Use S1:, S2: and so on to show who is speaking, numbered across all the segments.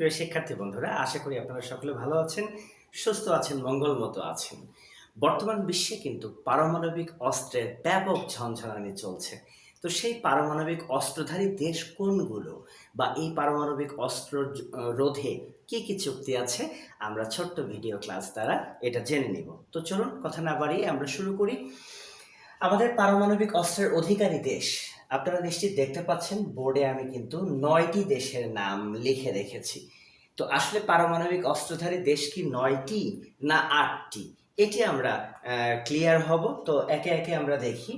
S1: প্রিয় শিক্ষার্থী বন্ধুরা, আশা করি আপনারা সকলে ভালো আছেন, সুস্থ আছেন মঙ্গল মতো আছেন। বর্তমান বিশ্বে কিন্তু পারমাণবিক অস্ত্রের ব্যাপক ঝঞ্ঝনানি চলছে। তো সেই পারমাণবিক অস্ত্রধারী দেশ কোনগুলো বা এই পারমাণবিক অস্ত্র রোধে কি কি চুক্তি আছে, আমরা ছোট্ট ভিডিও ক্লাস দ্বারা এটা জেনে নিব। তো চলুন, কথা না বাড়িয়ে আমরা শুরু করি। আমাদের পারমাণবিক অস্ত্রের অধিকারী দেশ আপনারা নিশ্চিত দেখতে পাচ্ছেন, বোর্ডে আমি কিন্তু নয়টি দেশের নাম লিখে রেখেছি। তো আসলে পারমাণবিক অস্ত্রধারী দেশ কি নয়টি না আটটি? এটি আমরা ক্লিয়ার হব। তো একে একে আমরা দেখি।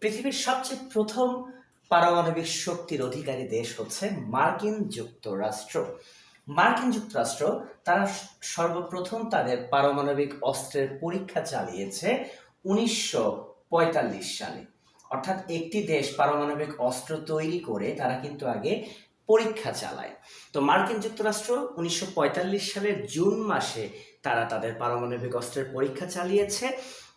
S1: পৃথিবীর সবচেয়ে প্রথম পারমাণবিক শক্তির অধিকারী দেশ হচ্ছে মার্কিন যুক্তরাষ্ট্র। মার্কিন যুক্তরাষ্ট্র, তারা সর্বপ্রথম তাদের পারমাণবিক অস্ত্রের পরীক্ষা চালিয়েছে উনিশশো পঁয়তাল্লিশ সালে। অর্থাৎ একটি দেশ পারমাণবিক অস্ত্র তৈরি করে তারা কিন্তু আগে পরীক্ষা চালায়। তো মার্কিন যুক্তরাষ্ট্র উনিশশো পঁয়তাল্লিশ সালের জুন মাসে তারা তাদের পারমাণবিক অস্ত্রের পরীক্ষা চালিয়েছে।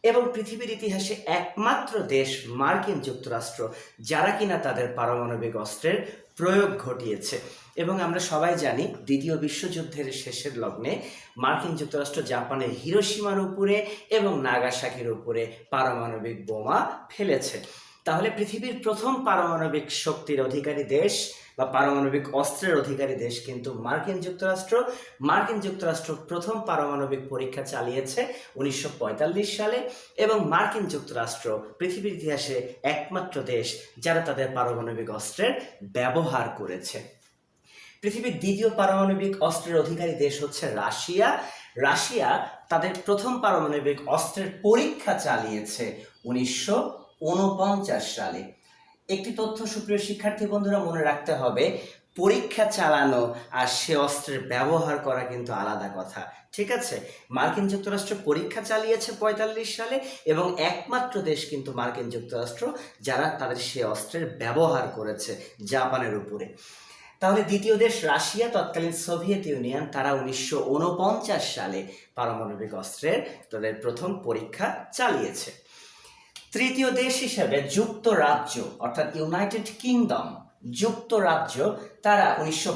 S1: এবং পৃথিবীর ইতিহাসে একমাত্র দেশ মার্কিন যুক্তরাষ্ট্র, যারা কিনা তাদের পারমাণবিক অস্ত্রের প্রয়োগ ঘটিয়েছে। এবং আমরা সবাই জানি, দ্বিতীয় বিশ্বযুদ্ধের শেষের লগ্নে মার্কিন যুক্তরাষ্ট্র জাপানের হিরোসীমার উপরে এবং নাগাসাকির উপরে পারমাণবিক বোমা ফেলেছে। তাহলে পৃথিবীর প্রথম পারমাণবিক শক্তির অধিকারী দেশ বা পারমাণবিক অস্ত্রের অধিকারী দেশ, কিন্তু মার্কিন যুক্তরাষ্ট্র মার্কিন যুক্তরাষ্ট্র প্রথম পারমাণবিক পরীক্ষা চালিয়েছে উনিশশো পঁয়তাল্লিশ সালে এবং মার্কিন যুক্তরাষ্ট্র পৃথিবীর ইতিহাসে একমাত্র দেশ যারা তাদের পারমাণবিক অস্ত্রের ব্যবহার করেছে। পৃথিবীর দ্বিতীয় পারমাণবিক অস্ত্রের অধিকারী দেশ হচ্ছে রাশিয়া। রাশিয়া তাদের প্রথম পারমাণবিক অস্ত্রের পরীক্ষা চালিয়েছে উনিশশো ঊনপঞ্চাশ সালে। একটি তথ্য সুপ্রিয় শিক্ষার্থী বন্ধুরা মনে রাখতে হবে, পরীক্ষা চালানো আর সে অস্ত্রের ব্যবহার করা কিন্তু আলাদা কথা, ঠিক আছে? মার্কিন যুক্তরাষ্ট্র পরীক্ষা চালিয়েছে পঁয়তাল্লিশ সালে এবং একমাত্র দেশ কিন্তু মার্কিন যুক্তরাষ্ট্র যারা তাদের সে অস্ত্রের ব্যবহার করেছে জাপানের উপরে। তাহলে দ্বিতীয় দেশ রাশিয়া, তৎকালীন সোভিয়েত ইউনিয়ন, তারা উনিশশো ঊনপঞ্চাশ সালে পারমাণবিক অস্ত্রের তাদের প্রথম পরীক্ষা চালিয়েছে। তৃতীয় দেশ হিসেবে যুক্তরাজ্য, অর্থাৎ ইউনাইটেড কিংডম, যুক্তরাজ্য, তারা উনিশশো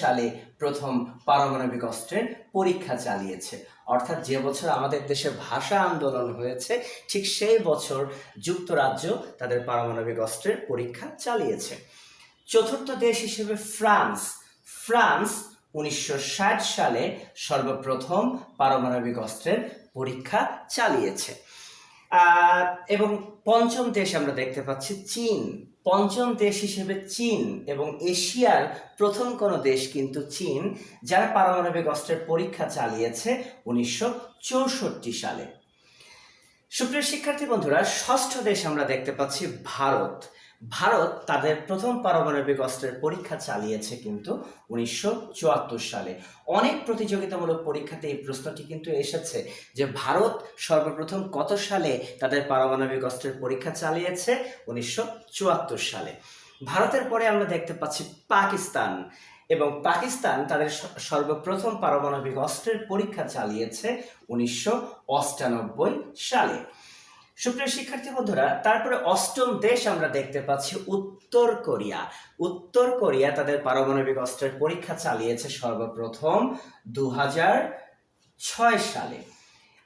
S1: সালে প্রথম পারমাণবিক অস্ত্রের পরীক্ষা চালিয়েছে। অর্থাৎ যে বছর আমাদের দেশে ভাষা আন্দোলন হয়েছে, ঠিক সেই বছর যুক্তরাজ্য তাদের পারমাণবিক অস্ত্রের পরীক্ষা চালিয়েছে। চতুর্থ দেশ হিসেবে ফ্রান্স। ফ্রান্স উনিশশো ষাট সালে সর্বপ্রথম পারমাণবিক অস্ত্রের পরীক্ষা চালিয়েছে। এবং পঞ্চম দেশ আমরা দেখতে পাচ্ছি চীন। পঞ্চম দেশ হিসেবে চীন এবং এশিয়ার প্রথম কোনো দেশ কিন্তু চীন, যারা পারমাণবিক অস্ত্রের পরীক্ষা চালিয়েছে উনিশশো চৌষট্টি সালে। সুপ্রিয় শিক্ষার্থী বন্ধুরা, ষষ্ঠ দেশ আমরা দেখতে পাচ্ছি ভারত। ভারত তাদের প্রথম পারমাণবিক অস্ত্রের পরীক্ষা চালিয়েছে কিন্তু উনিশশো চুয়াত্তর সালে। অনেক প্রতিযোগিতামূলক পরীক্ষাতে এই প্রশ্নটি কিন্তু এসেছে যে ভারত সর্বপ্রথম কত সালে তাদের পারমাণবিক অস্ত্রের পরীক্ষা চালিয়েছে? উনিশশো চুয়াত্তর সালে। ভারতের পরে আমরা দেখতে পাচ্ছি পাকিস্তান এবং পাকিস্তান তাদের সর্বপ্রথম পারমাণবিক অস্ত্রের পরীক্ষা চালিয়েছে উনিশশো সালে। সুপ্রিয় শিক্ষার্থী বন্ধুরা, তারপরে অষ্টম দেশ আমরা দেখতে পাচ্ছি উত্তর কোরিয়া। উত্তর কোরিয়া তাদের পারমাণবিক অস্ত্রের পরীক্ষা চালিয়েছে সর্বপ্রথম দু ছয় সালে।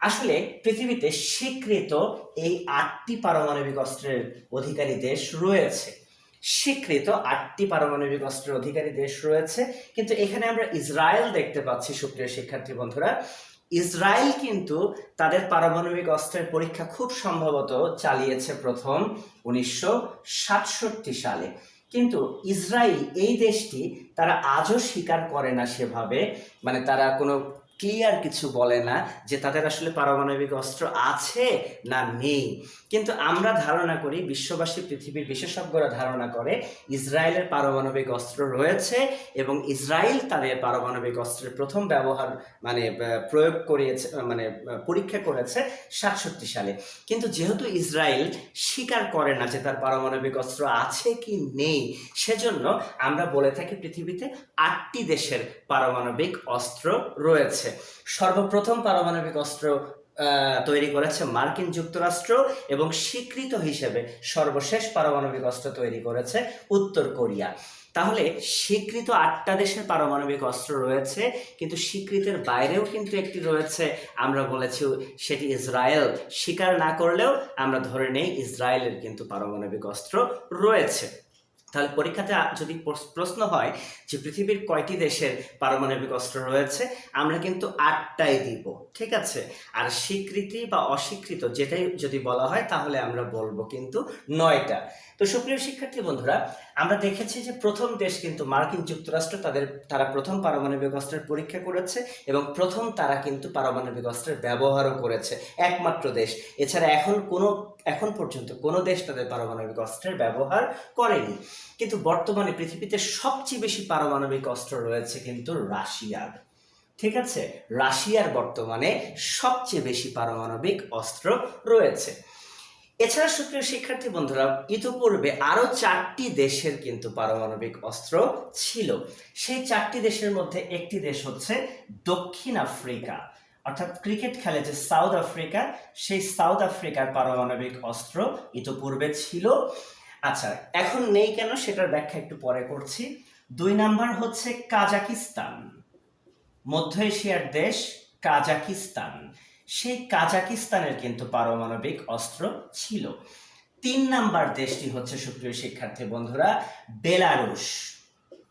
S1: আসলে পৃথিবীতে স্বীকৃত এই আটটি পারমাণবিক অস্ত্রের অধিকারী দেশ রয়েছে। স্বীকৃত আটটি পারমাণবিক অস্ত্রের অধিকারী দেশ রয়েছে, কিন্তু এখানে আমরা ইসরায়েল দেখতে পাচ্ছি, সুপ্রিয় শিক্ষার্থী বন্ধুরা। ইসরায়েল কিন্তু তাদের পারমাণবিক অস্ত্রের পরীক্ষা খুব সম্ভবত চালিয়েছে প্রথম উনিশশো সাতষট্টি সালে। কিন্তু ইসরায়েল এই দেশটি তারা আজও স্বীকার করে না সেভাবে। মানে তারা কোনো ক্লিয়ার কিছু বলে না যে তাদের আসলে পারমাণবিক অস্ত্র আছে না নেই। কিন্তু আমরা ধারণা করি, বিশ্ববাসী পৃথিবীর বিশেষজ্ঞরা ধারণা করে, ইসরায়েলের পারমাণবিক অস্ত্র রয়েছে এবং ইসরায়েল তাদের পারমাণবিক অস্ত্রের প্রথম ব্যবহার মানে প্রয়োগ করিয়েছে মানে পরীক্ষা করেছে সাতষট্টি সালে। কিন্তু যেহেতু ইসরায়েল স্বীকার করে না যে তার পারমাণবিক অস্ত্র আছে কি নেই, সেজন্য আমরা বলে থাকি পৃথিবীতে আটটি দেশের পারমাণবিক অস্ত্র রয়েছে। সর্বপ্রথম পারমাণবিক অস্ত্র তৈরি করেছে মার্কিন যুক্তরাষ্ট্র এবং স্বীকৃত হিসেবে সর্বশেষ পারমাণবিক অস্ত্র তৈরি করেছে উত্তর কোরিয়া। তাহলে স্বীকৃত আটটা দেশের পারমাণবিক অস্ত্র রয়েছে, কিন্তু স্বীকৃতের বাইরেও কিন্তু একটি রয়েছে। আমরা বলেছি সেটি ইসরায়েল। স্বীকার না করলেও আমরা ধরে নেই ইসরায়েলের কিন্তু পারমাণবিক অস্ত্র রয়েছে। তাহলে পরীক্ষাতে যদি প্রশ্ন হয় যে পৃথিবীর কয়টি দেশের পারমাণবিক অস্ত্র রয়েছে, আমরা কিন্তু আটটাই দিব, ঠিক আছে? আর স্বীকৃতি বা অস্বীকৃত যেটাই যদি বলা হয়, তাহলে আমরা বলব কিন্তু নয়টা। তো সুপ্রিয় শিক্ষার্থী বন্ধুরা, আমরা দেখেছি যে প্রথম দেশ কিন্তু মার্কিন যুক্তরাষ্ট্র, তাদের, তারা প্রথম পারমাণবিক অস্ত্রের পরীক্ষা করেছে এবং প্রথম তারা কিন্তু পারমাণবিক অস্ত্রের ব্যবহারও করেছে, একমাত্র দেশ। এছাড়া এখন কোনো এখন পর্যন্ত কোনো দেশ তাদের পারমাণবিক অস্ত্রের ব্যবহার করেনি। কিন্তু বর্তমানে পৃথিবীতে সবচেয়ে বেশি পারমাণবিক অস্ত্র রয়েছে কিন্তু রাশিয়ার। ঠিক আছে? রাশিয়ার বর্তমানে সবচেয়ে বেশি পারমাণবিক অস্ত্র রয়েছে। এছাড়া সুপ্রিয় শিক্ষার্থী বন্ধুরা, ইতিপূর্বে আরও চারটি দেশের কিন্তু পারমাণবিক অস্ত্র ছিল। সেই চারটি দেশের মধ্যে একটি দেশ হচ্ছে দক্ষিণ আফ্রিকা। অর্থাৎ ক্রিকেট খেলে যে সাউথ আফ্রিকা, সেই সাউথ আফ্রিকার পারমাণবিক অস্ত্র ইতোপূর্বে ছিল। আচ্ছা এখন নেই কেন সেটার ব্যাখ্যা একটু পরে করছি। দুই নাম্বার হচ্ছে কাজাকিস্তান। মধ্য এশিয়ার দেশ কাজাকিস্তান। সেই কাজাকিস্তানের কিন্তু পারমাণবিক অস্ত্র ছিল। তিন নাম্বার দেশটি হচ্ছে, সুপ্রিয় শিক্ষার্থী বন্ধুরা, বেলারুশ।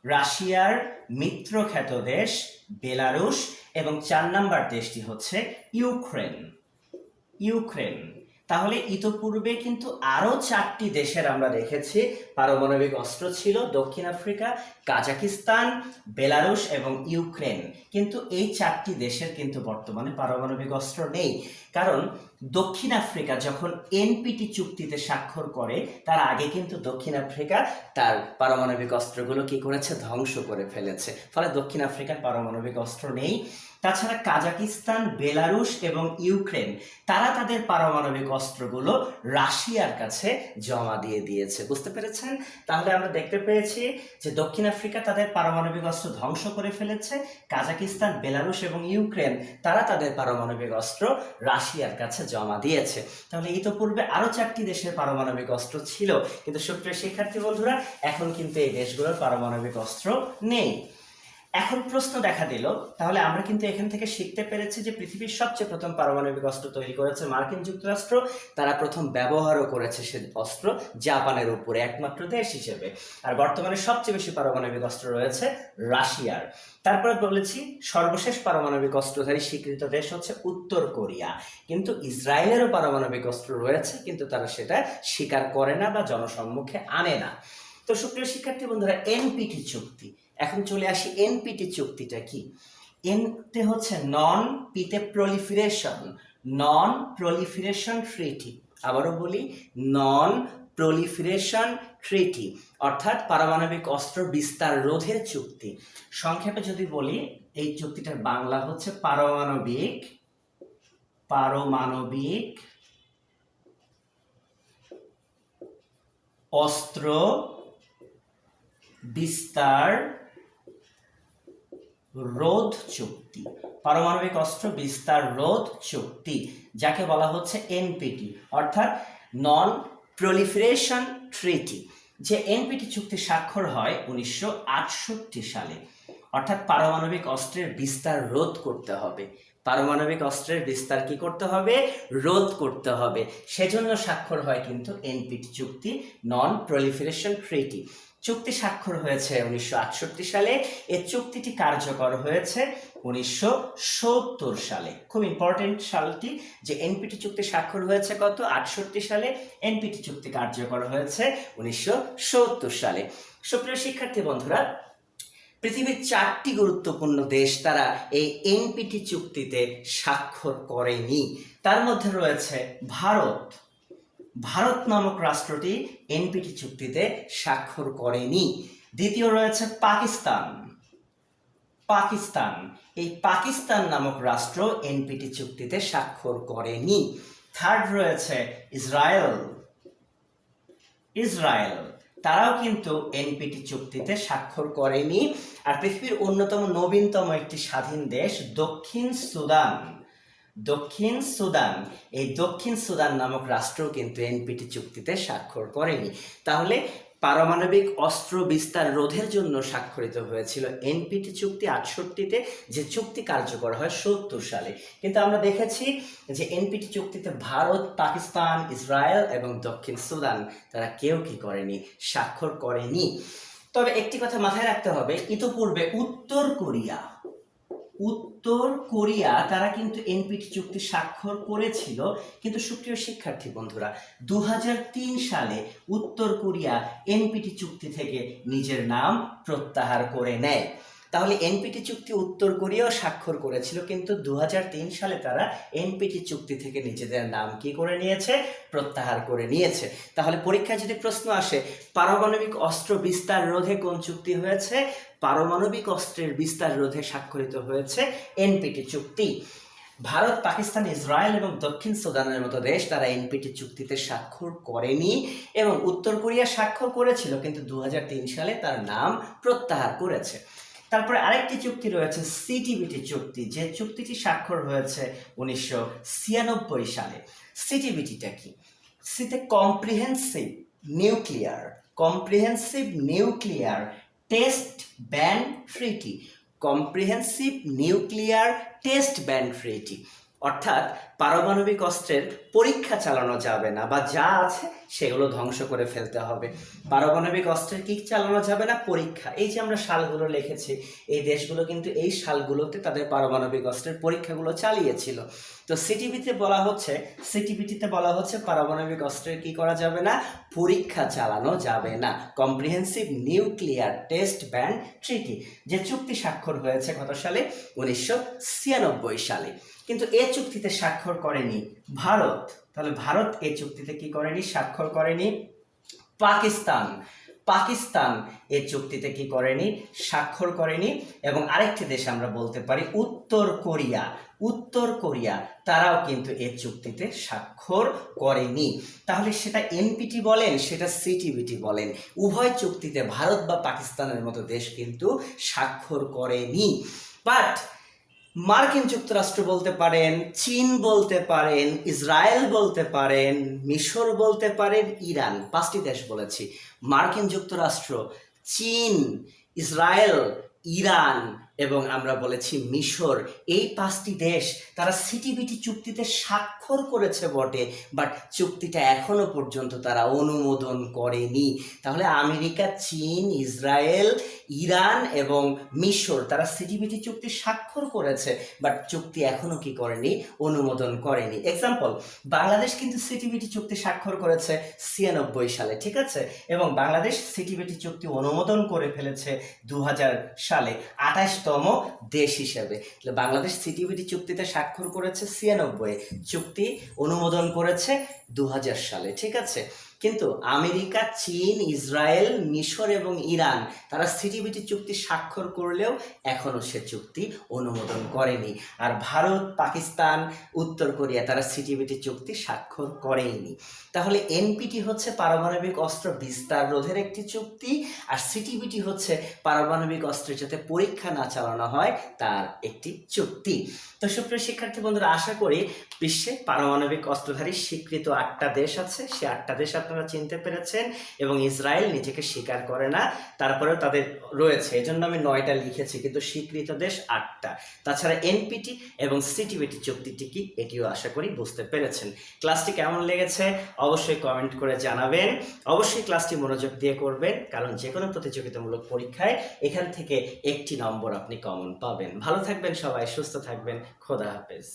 S1: রাশিয়ার মিত্রখ্যাত দেশ বেলারুশ। এবং চার নাম্বার দেশটি হচ্ছে ইউক্রেন। ইউক্রেন। তাহলে ইতোপূর্বে কিন্তু আরও চারটি দেশের আমরা দেখেছি। পারমাণবিক অস্ত্র ছিল দক্ষিণ আফ্রিকা, কাজাকিস্তান, বেলারুশ এবং ইউক্রেন। কিন্তু এই চারটি দেশের কিন্তু বর্তমানে পারমাণবিক অস্ত্র নেই। কারণ দক্ষিণ আফ্রিকা যখন এনপিটি চুক্তিতে স্বাক্ষর করে, তার আগে কিন্তু দক্ষিণ আফ্রিকা তার পারমাণবিক অস্ত্রগুলো কি করেছে? ধ্বংস করে ফেলেছে। ফলে দক্ষিণ আফ্রিকার পারমাণবিক অস্ত্র নেই। তাছাড়া কাজাকিস্তান, বেলারুশ এবং ইউক্রেন, তারা তাদের পারমাণবিক অস্ত্রগুলো রাশিয়ার কাছে জমা দিয়ে দিয়েছে। বুঝতে পেরেছেন? তাহলে আমরা দেখতে পেয়েছি যে দক্ষিণ আফ্রিকা তাদের পারমাণবিক অস্ত্র ধ্বংস করে ফেলেছে। কাজাকিস্তান, বেলারুশ এবং ইউক্রেন, তারা তাদের পারমাণবিক অস্ত্র রাশিয়ার কাছে জমা দিয়েছে। তাহলে ইতোপূর্বে আরও চারটি দেশের পারমাণবিক অস্ত্র ছিল। কিন্তু সুপ্রিয় শিক্ষার্থী বন্ধুরা, এখন কিন্তু এই দেশগুলোর পারমাণবিক অস্ত্র নেই। এখন প্রশ্ন দেখা দিল, তাহলে আমরা কিন্তু এখান থেকে শিখতে পেরেছি যে পৃথিবীর সবচেয়ে প্রথম পারমাণবিক অস্ত্র তৈরি করেছে মার্কিন যুক্তরাষ্ট্র। তারা প্রথম ব্যবহারও করেছে সে অস্ত্র জাপানের উপরে, একমাত্র দেশ হিসেবে। আর বর্তমানে সবচেয়ে বেশি পারমাণবিক অস্ত্র রয়েছে রাশিয়ার। তারপরে বলেছি, সর্বশেষ পারমাণবিক অস্ত্রধারী স্বীকৃত দেশ হচ্ছে উত্তর কোরিয়া। কিন্তু ইসরায়েলেরও পারমাণবিক অস্ত্র রয়েছে, কিন্তু তারা সেটা স্বীকার করে না বা জনসম্মুখে আনে না। তো সুপ্রিয় শিক্ষার্থী বন্ধুরা, এনপিটি চুক্তি এখন চলে আসি এনপিটি চুক্তিটা কি? এনতে হচ্ছে নন পিতে প্রলিফিরেশন নন প্রলিফিরেশন ট্রিটি আবারও বলি নন প্রলিফিরেশন ট্রিটি অর্থাৎ পারমাণবিক অস্ত্র বিস্তার রোধের চুক্তি। সংক্ষেপে যদি বলি, এই চুক্তিটার বাংলা হচ্ছে পারমাণবিক পারমাণবিক অস্ত্র বিস্তার রোধ চুক্তি পারমাণবিক অস্ত্র বিস্তার রোধ চুক্তি যাকে বলা হচ্ছে এনপিটি অর্থাৎ নন প্রলিফারেশন ট্রিটি যে এনপিটি চুক্তি স্বাক্ষর হয় উনিশশো সালে। অর্থাৎ পারমাণবিক অস্ত্রের বিস্তার রোধ করতে হবে। পারমাণবিক অস্ত্রের বিস্তার কি করতে হবে? রোধ করতে হবে। সেজন্য স্বাক্ষর হয় কিন্তু এনপিটি চুক্তি নন প্রলিফারেশন ট্রিটি চুক্তি স্বাক্ষর হয়েছে উনিশশো আটষট্টি সালে। এ চুক্তিটি কার্যকর হয়েছে উনিশশো সালে। খুব ইম্পর্টেন্ট সালটি যে এনপিটি চুক্তি স্বাক্ষর হয়েছে কত? আটষট্টি সালে। এনপিটি চুক্তি কার্যকর হয়েছে উনিশশো সত্তর সালে। সুপ্রিয় শিক্ষার্থী বন্ধুরা, পৃথিবীর চারটি গুরুত্বপূর্ণ দেশ তারা এই এনপিটি চুক্তিতে স্বাক্ষর করেনি। তার মধ্যে রয়েছে ভারত। ভারত নামক রাষ্ট্রটি এনপিটি চুক্তিতে স্বাক্ষর করেনি। দ্বিতীয় রয়েছে পাকিস্তান। পাকিস্তান। এই পাকিস্তান নামক রাষ্ট্র এনপিটি চুক্তিতে স্বাক্ষর করেনি। থার্ড রয়েছে ইসরায়েল। ইসরায়েল। তারাও কিন্তু এনপিটি চুক্তিতে স্বাক্ষর করেনি। আর পৃথিবীর অন্যতম নবীনতম একটি স্বাধীন দেশ দক্ষিণ সুদান। দক্ষিণ সুদান, এই দক্ষিণ সুদান নামক রাষ্ট্র কিন্তু এনপিটি চুক্তিতে স্বাক্ষর করেনি। তাহলে পারমাণবিক অস্ত্র বিস্তার রোধের জন্য স্বাক্ষরিত হয়েছিল এনপিটি চুক্তি আটষট্টিতে, যে চুক্তি কার্যকর হয় সত্তর সালে। কিন্তু আমরা দেখেছি যে এনপিটি চুক্তিতে ভারত, পাকিস্তান, ইসরায়েল এবং দক্ষিণ সুদান, তারা কেউ কি করেনি, স্বাক্ষর করেনি। তবে একটি কথা মাথায় রাখতে হবে, ইতোপূর্বে উত্তর কোরিয়া উত্তর কোরিয়া, তারা কিন্তু এনপিটি চুক্তি স্বাক্ষর করেছিল। কিন্তু সুপ্রিয় শিক্ষার্থী বন্ধুরা দু হাজার তিন সালে উত্তর কোরিয়া এনপিটি চুক্তি থেকে নিজের নাম প্রত্যাহার করে নেয়। তাহলে এনপিটি চুক্তি উত্তর কোরিয়াও স্বাক্ষর করেছিল, কিন্তু দু হাজার তিন সালে তারা এনপিটি চুক্তি থেকে নিজেদের নাম কি করে নিয়েছে? প্রত্যাহার করে নিয়েছে। তাহলে পরীক্ষায় যদি প্রশ্ন আসে, পারমাণবিক অস্ত্র বিস্তার রোধে কোন চুক্তি হয়েছে? পারমাণবিক অস্ত্রের বিস্তার রোধে স্বাক্ষরিত হয়েছে এনপিটি চুক্তি। ভারত, পাকিস্তান, ইসরায়েল এবং দক্ষিণ সুদানের মতো দেশ তারা এনপিটি চুক্তিতে স্বাক্ষর করেনি এবং উত্তর কোরিয়া স্বাক্ষর করেছিল, কিন্তু দু হাজার তিন সালে তার নাম প্রত্যাহার করেছে। তারপরে আরেকটি চুক্তি রয়েছে সিটিবিটি চুক্তি। যে চুক্তিটি স্বাক্ষর হয়েছে উনিশশো ছিয়ানব্বই সালে। সিটিবিটিটা কি? সিতে comprehensive nuclear comprehensive nuclear test ban treaty comprehensive nuclear test ban treaty অর্থাৎ পারমাণবিক অস্ত্রের পরীক্ষা চালানো যাবে না বা যা আছে সেগুলো ধ্বংস করে ফেলতে হবে। পারমাণবিক অস্ত্রের কি চালানো যাবে না? পরীক্ষা। এই যে আমরা সালগুলো লিখেছি, এই দেশগুলো কিন্তু এই সালগুলোতে তাদের পারমাণবিক অস্ত্রের পরীক্ষাগুলো চালিয়েছিল। তো সিটিভিতে বলা হচ্ছে, সিটিভিটিতে বলা হচ্ছে পারমাণবিক অস্ত্রের কি করা যাবে না? পরীক্ষা চালানো যাবে না। Comprehensive nuclear test ban treaty, যে চুক্তি স্বাক্ষর হয়েছে কত সালে, উনিশশো ছিয়ানব্বই সালে। কিন্তু এ চুক্তিতে স্বাক্ষর করেনি ভারত। তাহলে ভারত এই চুক্তিতে কি করেনি? স্বাক্ষর করেনি পাকিস্তান। পাকিস্তান এই চুক্তিতে কি করেনি? স্বাক্ষর করেনি। এবং আরেকটি দেশ আমরা বলতে পারি উত্তর কোরিয়া। উত্তর কোরিয়া, তারাও কিন্তু এই চুক্তিতে স্বাক্ষর করেনি। তাহলে সেটা এনপিটি বলেন, সেটা সিটিবিটি বলেন, উভয় চুক্তিতে ভারত বা পাকিস্তানের মতো দেশ কিন্তু স্বাক্ষর করেনি। বাট মার্কিন যুক্তরাষ্ট্র বলতে পারেন, চীন বলতে পারেন, ইসরায়েল বলতে পারেন, মিশর বলতে পারেন, ইরান। পাঁচটি দেশ বলেছি। মার্কিন যুক্তরাষ্ট্র, চীন, ইসরায়েল, ইরান এবং আমরা বলেছি মিশর। এই পাঁচটি দেশ, তারা সিটিবিটি চুক্তিতে স্বাক্ষর করেছে বটে বাট চুক্তিটা এখনও পর্যন্ত তারা অনুমোদন করেনি। তাহলে আমেরিকা, চীন, ইসরায়েল, ইরান এবং মিশর, তারা সিটিবিটি চুক্তি স্বাক্ষর করেছে বাট চুক্তি এখনও কি করেনি? অনুমোদন করেনি। এক্সাম্পল বাংলাদেশ কিন্তু সিটিবিটি চুক্তি স্বাক্ষর করেছে ছিয়ানব্বই সালে, ঠিক আছে? এবং বাংলাদেশ সিটিবিটি চুক্তি অনুমোদন করে ফেলেছে দু হাজার সালে আঠাশতম দেশ হিসেবে। বাংলাদেশ সিটিভিটি চুক্তিতে স্বাক্ষর করেছে ছিয়ানব্বই। চুক্তি অনুমোদন করেছে দু হাজার সালে, ঠিক আছে? কিন্তু আমেরিকা, চীন, ইসরায়েল, মিশর এবং ইরান, তারা সিটিবিটি চুক্তি স্বাক্ষর করলেও এখনও সে চুক্তি অনুমোদন করেনি। আর ভারত, পাকিস্তান, উত্তর কোরিয়া তারা সিটিবিটি চুক্তি স্বাক্ষর করেনি তাহলে এনপিটি হচ্ছে পারমাণবিক অস্ত্র বিস্তার রোধের একটি চুক্তি, আর সিটিবিটি হচ্ছে পারমাণবিক অস্ত্রের যাতে পরীক্ষা না চালানো হয় তার একটি চুক্তি। তো সুপ্রিয় শিক্ষার্থী বন্ধুরা, আশা করি বিশ্বে পারমাণবিক অস্ত্রধারী স্বীকৃত আটটা দেশ আছে। সে আটটা দেশ আপনারা চিনতে পেরেছেন এবং ইসরায়েল নিজেকে স্বীকার করে না, তারপরেও তাদের রয়েছে। এজন্য আমি নয়টা লিখেছি, কিন্তু স্বীকৃত দেশ আটটা। তাছাড়া এনপিটি এবং সিটিবিটি চুক্তিটি কি, এটিও আশা করি বুঝতে পেরেছেন। ক্লাসটি কেমন লেগেছে, অবশ্যই কমেন্ট করে জানাবেন। অবশ্যই ক্লাসটি মনোযোগ দিয়ে করবেন, কারণ যে কোনো প্রতিযোগিতামূলক পরীক্ষায় এখান থেকে একটি নম্বর আপনি কমন পাবেন। ভালো থাকবেন সবাই, সুস্থ থাকবেন, খোদা হাফেজ।